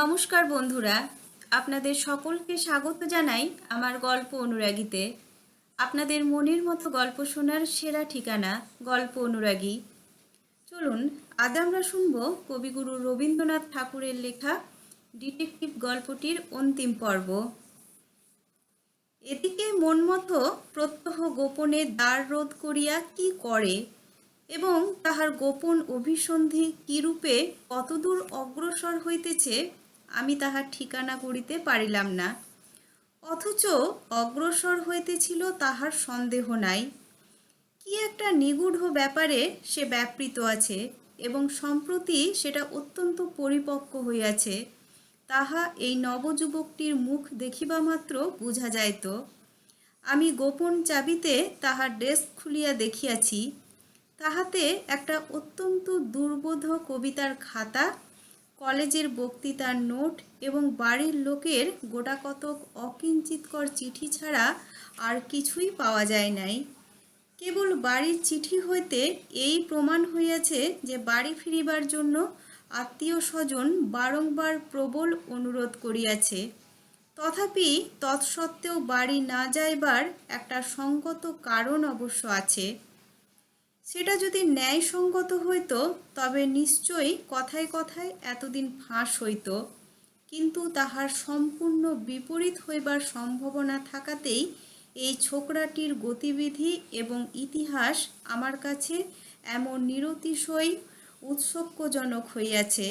নমস্কার বন্ধুরা, আপনাদের সকলকে স্বাগত জানাই আমার গল্প অনুরাগীতে। আপনাদের মনের মতো গল্প শোনার সেরা ঠিকানা গল্প অনুরাগী। চলুন, আজ আমরা শুনব কবিগুরু রবীন্দ্রনাথ ঠাকুরের লেখা ডিটেকটিভ গল্পটির অন্তিম পর্ব। এদিকে মনমতো প্রত্যহ গোপনে দ্বার রোধ করিয়া কি করে এবং তাহার গোপন অভিসন্ধি কিরূপে কতদূর অগ্রসর হইতেছে আমি তাহার ঠিকানা করিতে পারিলাম না। অথচ অগ্রসর হইতেছিল তাহার সন্দেহ নাই। কি একটা নিগূঢ় ব্যাপারে সে ব্যাপৃত আছে এবং সম্প্রতি সেটা অত্যন্ত পরিপক্ক হইয়াছে, তাহা এই নবযুবকটির মুখ দেখিবা মাত্র বুঝা যাইত। আমি গোপন চাবিতে তাহার ডেস্ক খুলিয়া দেখিয়াছি, তাহাতে একটা অত্যন্ত দুর্বোধ কবিতার খাতা কলেজের বক্তৃতার নোট এবং বাড়ির লোকের গোটাকতক অকিঞ্চিতকর চিঠি ছাড়া আর কিছুই পাওয়া যায় নাই। কেবল বাড়ির চিঠি হইতে এই প্রমাণ হইয়াছে যে বাড়ি ফিরিবার জন্য আত্মীয় স্বজন বারংবার প্রবল অনুরোধ করিয়াছে। তথাপি তৎসত্ত্বেও বাড়ি না যাইবার একটা সঙ্গত কারণ অবশ্য আছে। সেটা যদি ন্যায়সঙ্গত হইত, তবে নিশ্চয়ই কথায় কথায় এতদিন ফাঁস হইত। কিন্তু তাহার সম্পূর্ণ বিপরীত হইবার সম্ভাবনা থাকাতেই এই ছোকরাটির গতিবিধি এবং ইতিহাস আমার কাছে এমন নিরতিশয় উৎসকজনক হইয়াছে।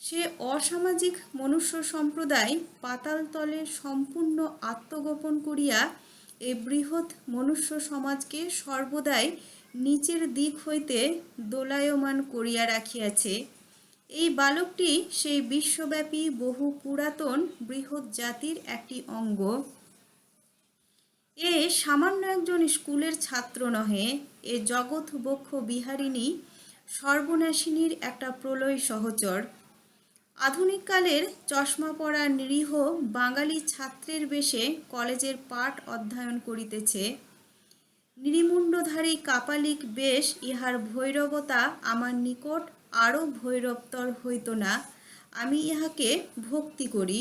সে অসামাজিক মনুষ্য সম্প্রদায় পাতালতলে সম্পূর্ণ আত্মগোপন করিয়া এই বৃহৎ মনুষ্য সমাজকে সর্বদাই নিচের দিক হইতে দোলায়মান করিয়া রাখিয়াছে। এই বালকটি সেই বিশ্বব্যাপী বহু পুরাতন বৃহৎ জাতির একটি অঙ্গ। এ সামান্য একজন স্কুলের ছাত্র নহে, এ জগৎ বক্ষ বিহারিণী, সর্বনাশিনীর একটা প্রলয় সহচর। আধুনিককালের চশমা পরা নিরীহ বাঙালি ছাত্রের বেশে কলেজের পাঠ অধ্যয়ন করিতেছে। নিরিমুণ্ডধারী কাপালিক বেশ ইহার ভৈরবতা আমার নিকট আরও ভৈরবতর হইত না, আমি ইহাকে ভক্তি করি।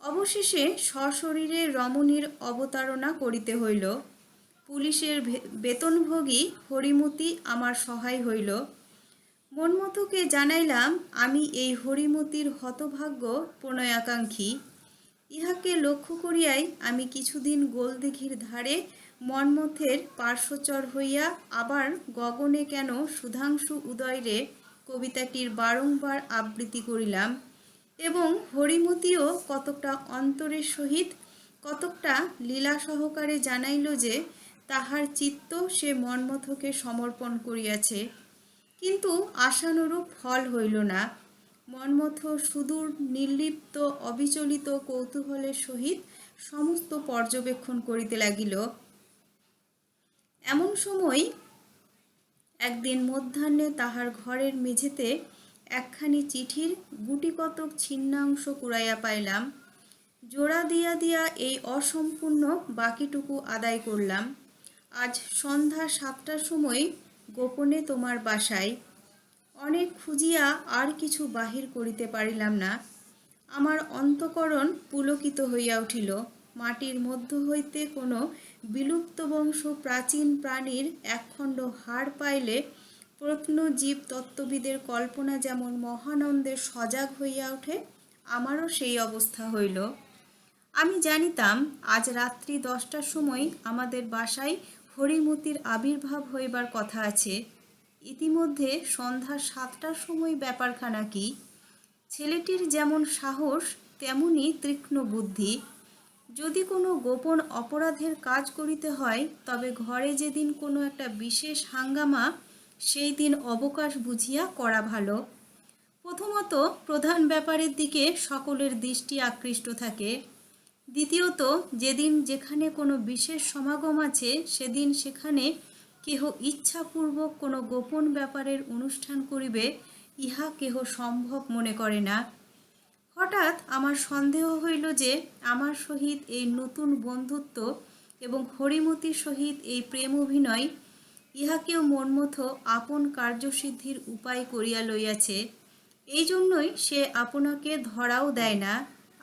অবশেষে সশরীরে রমণীর অবতারণা করিতে হইল। পুলিশের বেতনভোগী হরিমতি আমার সহায় হইল। মনমতকে জানাইলাম, আমি এই হরিমতির হতভাগ্য প্রণয়াকাঙ্ক্ষী। ইহাকে লক্ষ্য করিয়াই আমি কিছুদিন গোলদিঘির ধারে মনমথের পার্শ্বচর হইয়া আবার গগনে কেন সুধাংশু উদয়রে কবিতাটির বারংবার আবৃত্তি করিলাম এবং হরিমতিও কতকটা অন্তরের সহিত কতকটা লীলা সহকারে জানাইল যে তাহার চিত্ত সে মন্মথকে সমর্পণ করিয়াছে। কিন্তু আশানুরূপ ফল হইল না। মন্মথ, সুদূর, নির্লিপ্ত, অবিচলিত কৌতূহলের সহিত সমস্ত পর্যবেক্ষণ করিতে লাগিল। এমন সময় একদিন মধ্যাহ্নে তাহার ঘরের মেঝেতে একখানি চিঠির গুটিকতক ছিন্নাংশ কুড়াইয়া পাইলাম। জোড়া দিয়া দিয়া এই অসম্পূর্ণ বাকিটুকু আদায় করলাম। আজ সন্ধ্যা সাতটার সময় গোপনে তোমার বাসায়। অনেক খুঁজিয়া আর কিছু বাহির করিতে পারিলাম না। আমার অন্তকরণ পুলকিত হইয়া উঠিল। মাটির মধ্য হইতে কোনো বিলুপ্ত বংশ প্রাচীন প্রাণীর একখণ্ড হাড় পাইলে প্রত্নজীব তত্ত্ববিদের কল্পনা যেমন মহানন্দের সজাগ হইয়া ওঠে, আমারও সেই অবস্থা হইল। আমি জানিতাম, আজ রাত্রি দশটার সময় আমাদের বাসায় হরিমতির আবির্ভাব হইবার কথা আছে। ইতিমধ্যে সন্ধ্যা সাতটার সময় ব্যাপারখানা কি? ছেলেটির যেমন সাহস, তেমনি তীক্ষ্ণ বুদ্ধি। যদি কোনো গোপন অপরাধের কাজ করিতে হয়, তবে ঘরে যেদিন কোনো একটা বিশেষ হাঙ্গামা, সেই দিন অবকাশ বুঝিয়া করা ভালো। প্রথমত, প্রধান ব্যাপারের দিকে সকলের দৃষ্টি আকৃষ্ট থাকে। দ্বিতীয়ত, যেদিন যেখানে কোনো বিশেষ সমাগম আছে, সেদিন সেখানে কেহ ইচ্ছাপূর্বক কোনো গোপন ব্যাপারের অনুষ্ঠান করিবে, ইহা কেহ সম্ভব মনে করে না। হঠাৎ আমার সন্দেহ হইল যে আমার সহিত এই নতুন বন্ধুত্ব এবং হরিমতির সহিত এই প্রেম অভিনয় ইহাকেও মনমথ আপন কার্যসিদ্ধির উপায় করিয়া লইয়াছে। এই জন্যই সে আপনাকে ধরাও দেয় না,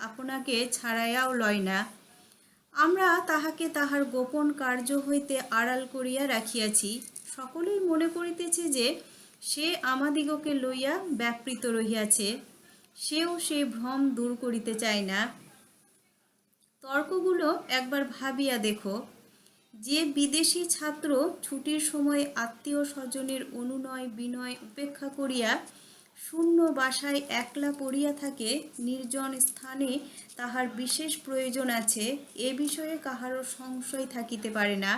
আপনাকে ছাড়াইয়াও লয় না। আমরা তাহাকে তাহার গোপন কার্য হইতে আড়াল করিয়া রাখিয়াছি। সকলেই মনে করিতেছে যে, সে আমাদিগকে লইয়া ব্যাপৃত রহিয়াছে। সেও সে ভ্রম দূর করিতে চায় না। তর্কগুলো একবার ভাবিয়া দেখো। যে বিদেশি ছাত্র ছুটির সময় আত্মীয় স্বজনের অনুনয় বিনয় উপেক্ষা করিয়া শূন্য বাসায় একলা পড়িয়া থাকে, নির্জন স্থানে তাহার বিশেষ প্রয়োজন আছে, এ বিষয়ে কাহারও সংশয় থাকিতে পারে না।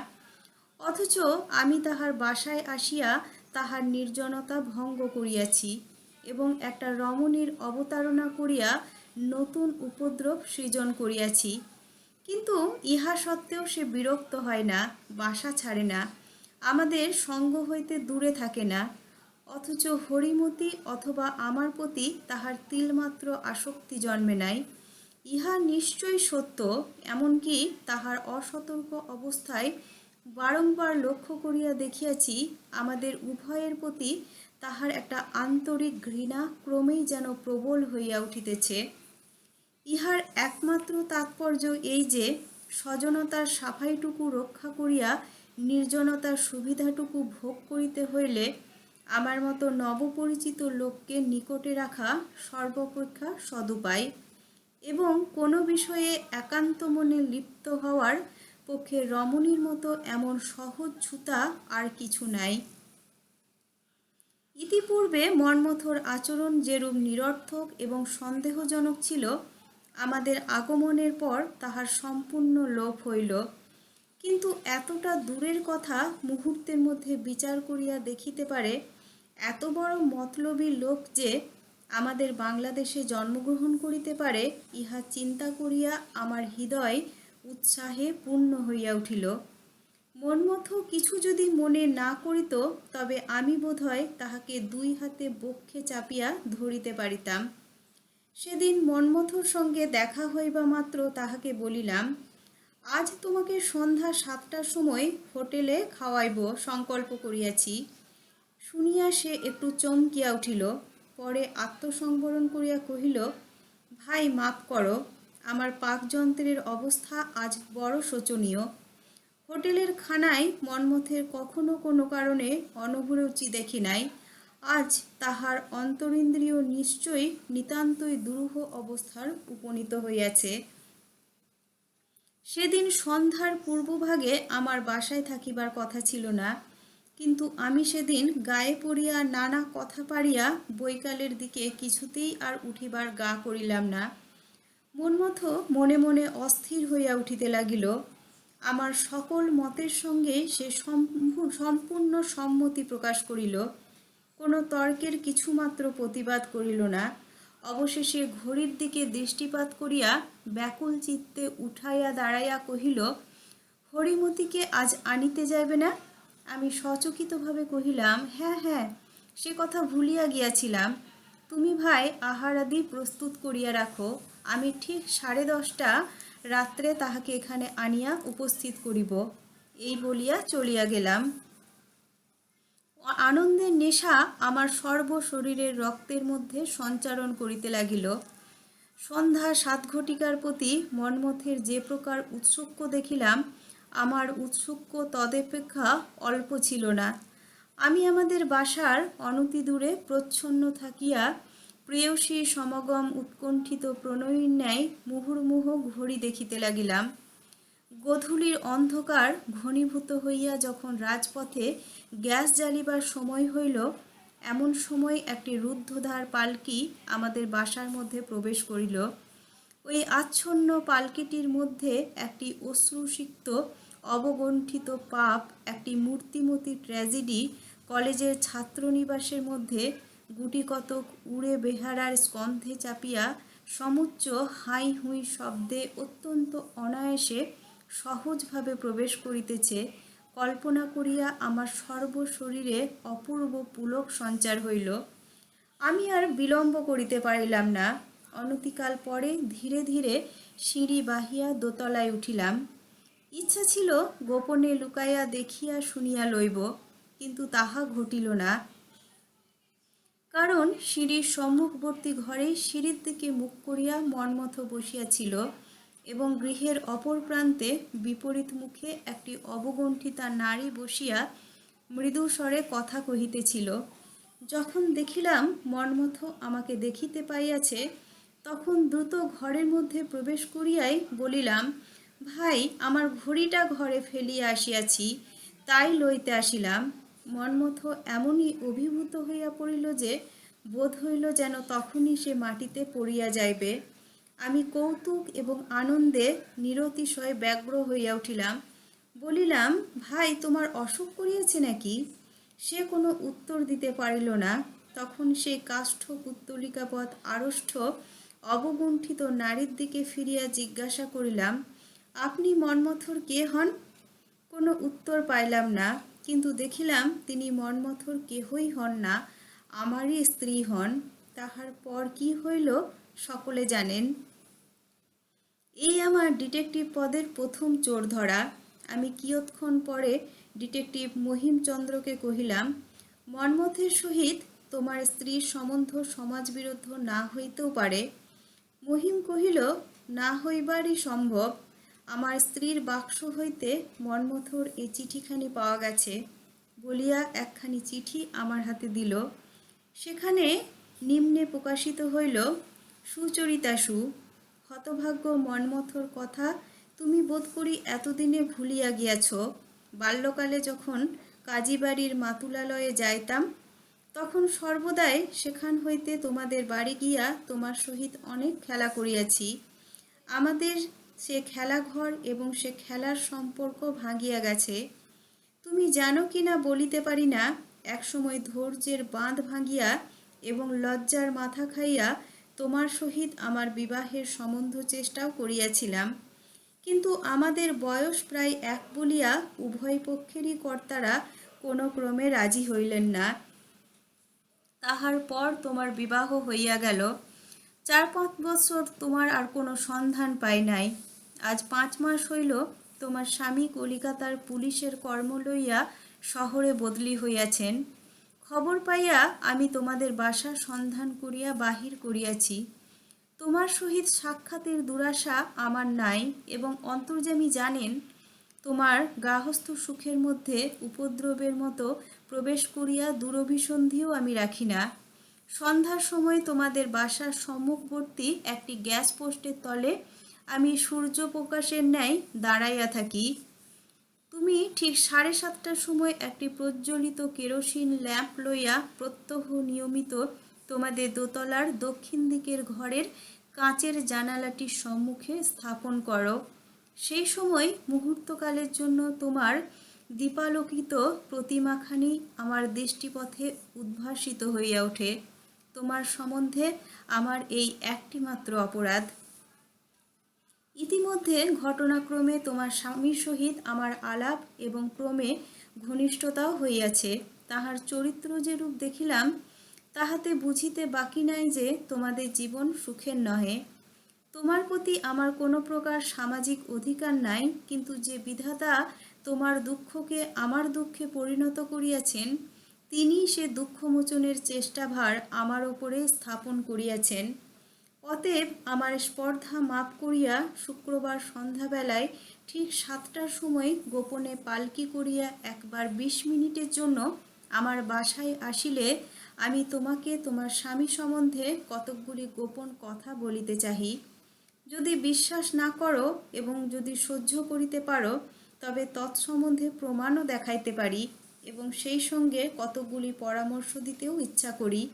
অথচ আমি তাহার বাসায় আসিয়া তাহার নির্জনতা ভঙ্গ করিয়াছি এবং একটা রমণীর অবতারণা করিয়া নতুন উপদ্রব সৃজন করিয়াছি। কিন্তু ইহা সত্ত্বেও সে বিরক্ত হয় না, বাসা ছাড়ে না, আমাদের সঙ্গ হইতে দূরে থাকে না। অথচ হরিমতি অথবা আমার প্রতি তাহার তিলমাত্র আসক্তি জন্মে নাই। ইহা নিশ্চয়ই সত্য, এমনকি তাহার অসতর্ক অবস্থায় বারংবার লক্ষ্য করিয়া দেখিয়াছি, আমাদের উভয়ের প্রতি তাহার একটা আন্তরিক ঘৃণা ক্রমেই যেন প্রবল হইয়া উঠিতেছে। ইহার একমাত্র তাৎপর্য এই যে স্বজনতার সাফাইটুকু রক্ষা করিয়া নির্জনতার সুবিধাটুকু ভোগ করিতে হইলে আমার মতো নবপরিচিত লোককে নিকটে রাখা সর্বাপেক্ষা সদুপায় এবং কোনো বিষয়ে একান্ত মনে লিপ্ত হওয়ার পক্ষে রমণীর মতো এমন সহজ ছুতা আর কিছু নাই। ইতিপূর্বে মর্মথর আচরণ যেরূপ নিরর্থক এবং সন্দেহজনক ছিল, আমাদের আগমনের পর তাহার সম্পূর্ণ লোপ হইল। কিন্তু এতটা দূরের কথা মুহূর্তের মধ্যে বিচার করিয়া দেখিতে পারে এত বড় মতলবী লোক যে আমাদের বাংলাদেশে জন্মগ্রহণ করিতে পারে, ইহা চিন্তা করিয়া আমার হৃদয় উৎসাহে পূর্ণ হইয়া উঠিল। মনমথ কিছু যদি মনে না করিত, তবে আমি বোধহয় তাহাকে দুই হাতে বক্ষে চাপিয়া ধরিতে পারিতাম। সেদিন মনমথর সঙ্গে দেখা হইবা মাত্র তাহাকে বলিলাম, আজ তোমাকে সন্ধ্যা সাতটার সময় হোটেলে খাওয়াইব, সংকল্প করিয়াছি। শুনিয়া সে একটু চমকিয়া উঠিল, পরে আত্মসংবরণ করিয়া কহিল, ভাই, মাপ করো, আমার পাকযন্ত্রের অবস্থা আজ বড় শোচনীয়। হোটেলের খানায় মনমথের কখনো কোনো কারণে অনভিরুচি দেখি নাই। আজ তাহার অন্তরিন্দ্রিয় নিশ্চয়ই নিতান্তই দুরূহ অবস্থার উপনীত হইয়াছে। সেদিন সন্ধ্যার পূর্বভাগে আমার বাসায় থাকিবার কথা ছিল না। কিন্তু আমি সেদিন গায়ে পড়িয়া নানা কথা পারিয়া বৈকালের দিকে কিছুতেই আর উঠিবার গা করিলাম না। মনমথ মনে মনে অস্থির হইয়া উঠিতে লাগিল। আমার সকল মতের সঙ্গে সে সম্পূ- সম্পূর্ণ সম্মতি প্রকাশ করিল। কোনো তর্কের কিছুমাত্র প্রতিবাদ করিল না। অবশেষে ঘড়ির দিকে দৃষ্টিপাত করিয়া ব্যাকুল চিত্তে উঠাইয়া দাঁড়াইয়া কহিল, হরিমতিকে আজ আনিতে যাইবে না? আমি সচকিতভাবে কহিলাম হ্যাঁ হ্যাঁ সে কথা ভুলিয়া গিয়াছিলাম। তুমি ভাই আহারাদি প্রস্তুত করিয়া রাখো। আমি ঠিক সাড়ে দশটা রাত্রে তাহাকে এখানে আনিয়া উপস্থিত করিব। এই বলিয়া চলিয়া গেলাম। আনন্দের নেশা আমার সর্ব শরীরের রক্তের মধ্যে সঞ্চারণ করিতে লাগিল। সন্ধ্যা সাত ঘটিকার প্রতি মনমথের যে প্রকার উৎসুক্য দেখিলাম আমার উৎসুক্য তদপেক্ষা অল্প ছিল না। আমি আমাদের বাসার অনতি দূরে প্রচ্ছন্ন থাকিয়া প্রেয়সী সমাগম উৎকণ্ঠিত প্রণয়ীর ন্যায় মুহুর্মুহ ঘড়ি দেখিতে লাগিলাম। গোধূলির অন্ধকার ঘনীভূত হইয়া যখন রাজপথে গ্যাস জ্বালিবার সময় হইল, এমন সময় একটি রুদ্ধধার পালকি আমাদের বাসার মধ্যে প্রবেশ করিল। ওই আচ্ছন্ন পালকিটির মধ্যে একটি অশ্রুসিক্ত অবগণ্ঠিত পাপ, একটি মূর্তিমতি ট্র্যাজেডি কলেজের ছাত্রনিবাসের মধ্যে গুটি কতক উড়ে বেহারার স্কন্ধে চাপিয়া সমুচ্চ হাই হুই শব্দে অত্যন্ত অনায়াসে সহজভাবে প্রবেশ করিতেছে, কল্পনা করিয়া আমার সর্বশরীরে অপূর্ব পুলক সঞ্চার হইল। আমি আর বিলম্ব করিতে পারিলাম না। অনতিকাল পরে ধীরে ধীরে সিঁড়ি বাহিয়া দোতলায় উঠিলাম। ইচ্ছা ছিল গোপনে লুকাইয়া দেখিয়া শুনিয়া লইব, কিন্তু তাহা ঘটিল না। কারণ সিঁড়ির সম্মুখবর্তী ঘরেই সিঁড়ির দিকে মুখ করিয়া মনমথ বসিয়াছিল এবং গৃহের অপর প্রান্তে বিপরীত মুখে একটি অবগণ্ঠিতা নারী বসিয়া মৃদু স্বরে কথা কহিতেছিল। যখন দেখিলাম মনমথ আমাকে দেখিতে পাইয়াছে তখন দ্রুত ঘরের মধ্যে প্রবেশ করিয়াই বলিলাম, ভাই, আমার ঘড়িটা ঘরে ফেলিয়া আসিয়াছি, তাই লইতে আসিলাম মনমথ এমনই অভিভূত হইয়া পড়িল যে, বোধ হইল যেন তখনই সে মাটিতে পড়িয়া যাইবে। আমি কৌতুক এবং আনন্দে নিরতিশয় ব্যগ্র হইয়া উঠিলাম, বলিলাম, ভাই, তোমার অসুখ করিয়াছে নাকি সে কোনো উত্তর দিতে পারিল না। তখন সেই কাষ্ঠ পুত্তলিকাপথ আড়ষ্ঠ অবগুণ্ঠিত নারীর দিকে ফিরিয়া জিজ্ঞাসা করিলাম, আপনি মনমথর কে হন? কোনো উত্তর পাইলাম না, কিন্তু দেখিলাম তিনি মনমথর কেহই হন না, আমারই স্ত্রী হন, তাহার পর কি হইল সকলে জানেন। এই আমার ডিটেকটিভ পদের প্রথম চোর ধরা। আমি কিয়ৎক্ষণ পরে ডিটেকটিভ মহিমচন্দ্রকে কহিলাম, মনমথের সহিত তোমার স্ত্রীর সম্বন্ধ সমাজবিরুদ্ধ না হইতেও পারে। মহিম কহিল, না হইবারই সম্ভব। আমার স্ত্রীর বাক্স হইতে মনমথর এই চিঠিখানি পাওয়া গেছে। বলিয়া একখানি চিঠি আমার হাতে দিল। সেখানে নিম্নে প্রকাশিত হইল, সুচরিতাসু, হতভাগ্য মনমথর কথা তুমি বোধ করি এতদিনে ভুলিয়া গিয়াছ। বাল্যকালে যখন কাজীবাড়ির মাতুলালয়ে যাইতাম তখন সর্বদাই সেখান হইতে তোমাদের বাড়ি গিয়া তোমার সহিত অনেক খেলা করিয়াছি। আমাদের সে খেলাঘর এবং সে খেলার সম্পর্ক ভাঙিয়া গেছে। তুমি জানো কি না বলিতে পারি না, একসময় ধৈর্যের বাঁধ ভাঙিয়া এবং লজ্জার মাথা খাইয়া তোমার সহিত আমার বিবাহের সম্বন্ধ চেষ্টাও করিয়াছিলাম। কিন্তু আমাদের বয়স প্রায় এক বলিয়া উভয় পক্ষেরই কর্তারা কোনো ক্রমে রাজি হইলেন না। তাহার পর তোমার বিবাহ হইয়া গেল। চার পাঁচ বছর তোমার আর কোনো সন্ধান পাই নাই। আজ পাঁচ মাস হইল তোমার স্বামী কলিকাতার পুলিশের কর্ম লইয়া শহরে বদলি হইয়াছেন। খবর পাইয়া আমি তোমাদের বাসা সন্ধান করিয়া বাহির করিয়াছি। তোমার সহিত সাক্ষাতের দুরাশা আমার নাই এবং অন্তর্যামী জানেন তোমার গাহস্থ সুখের মধ্যে উপদ্রবের মতো প্রবেশ করিয়া দূরভিসন্ধিও আমি রাখি না। সন্ধ্যার সময় তোমাদের বাসার সম্মুখবর্তী একটি গ্যাস পোস্টের তলে আমি সূর্য প্রকাশের ন্যায় দাঁড়াইয়া থাকি। তুমি ঠিক সাড়ে সাতটার সময় একটি প্রজ্বলিত কেরোসিন ল্যাম্প লইয়া প্রত্যহ নিয়মিত তোমাদের দোতলার দক্ষিণ দিকের ঘরের কাঁচের জানালাটির সম্মুখে স্থাপন করো। সেই সময় মুহূর্তকালের জন্য তোমার দীপালোকিত প্রতিমাখানি আমার দৃষ্টিপথে উদ্ভাসিত হইয়া ওঠে। তোমার সম্বন্ধে আমার এই একটিমাত্র অপরাধ। ইতিমধ্যে ঘটনাক্রমে তোমার স্বামীর সহিত আমার আলাপ এবং ক্রমে ঘনিষ্ঠতাও হইয়াছে। তাহার চরিত্র যে রূপ দেখিলাম, তাহাতে বুঝিতে বাকি নাই যে তোমাদের জীবন সুখের নহে। তোমার প্রতি আমার কোনো প্রকার সামাজিক অধিকার নাই, কিন্তু যে বিধাতা তোমার দুঃখকে আমার দুঃখে পরিণত করিয়াছেন তিনি সে দুঃখমোচনের চেষ্টাভার আমার ওপরে স্থাপন করিয়াছেন। অতএব আমার স্পর্ধা মাপ করিয়া শুক্রবার সন্ধ্যাবেলায় ঠিক সাতটার সময় গোপনে পালকি করিয়া একবার বিশ মিনিটের জন্য আমার বাসায় আসিলে আমি তোমাকে তোমার স্বামী সম্বন্ধে কতকগুলি গোপন কথা বলিতে চাহি। যদি বিশ্বাস না করো এবং যদি সহ্য করিতে পারো, তবে তৎসম্বন্ধে প্রমাণও দেখাইতে পারি এবং সেই সঙ্গে কতকগুলি পরামর্শ দিতেও ইচ্ছা করি।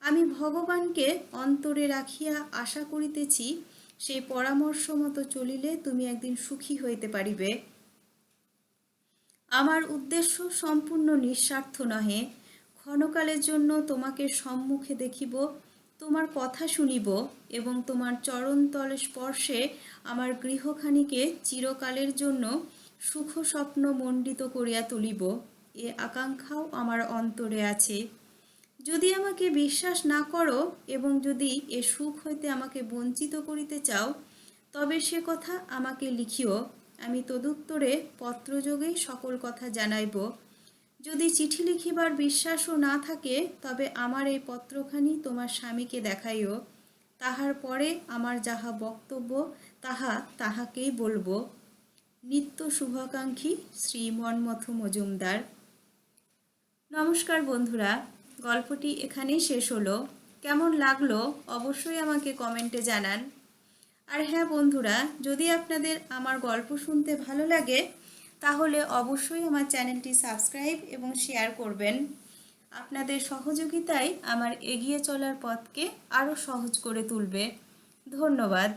আমি ভগবানকে অন্তরে রাখিয়া আশা করিতেছি, সেই পরামর্শ মতো চলিলে তুমি একদিন সুখী হইতে পারিবে। আমার উদ্দেশ্য সম্পূর্ণ নিঃস্বার্থ নহে। ক্ষণকালের জন্য তোমাকে সম্মুখে দেখিব তোমার কথা শুনিব এবং তোমার চরণতলে স্পর্শে আমার গৃহখানিকে চিরকালের জন্য সুখ স্বপ্ন মণ্ডিত করিয়া তুলিব। এ আকাঙ্ক্ষাও আমার অন্তরে আছে। যদি আমাকে বিশ্বাস না করো এবং যদি এ সুখ হইতে আমাকে বঞ্চিত করিতে চাও, তবে সে কথা আমাকে লিখিও। আমি তদুত্তরে পত্রযোগেই সকল কথা জানাইব। যদি চিঠি লিখিবার বিশ্বাসও না থাকে, তবে আমার এই পত্রখানি তোমার স্বামীকে দেখাইও। তাহার পরে আমার যাহা বক্তব্য, তাহা তাহাকেই বলব। নিত্য শুভাকাঙ্ক্ষী শ্রী মনমথ মজুমদার। নমস্কার বন্ধুরা, গল্পটি এখানেই শেষ হলো। কেমন লাগল অবশ্যই আমাকে কমেন্টে জানান। আর হ্যাঁ বন্ধুরা, যদি আপনাদের আমার গল্প শুনতে ভালো লাগে তাহলে অবশ্যই আমার চ্যানেলটি সাবস্ক্রাইব এবং শেয়ার করবেন। আপনাদের সহযোগিতাই আমার এগিয়ে চলার পথকে আরও সহজ করে তুলবে। ধন্যবাদ।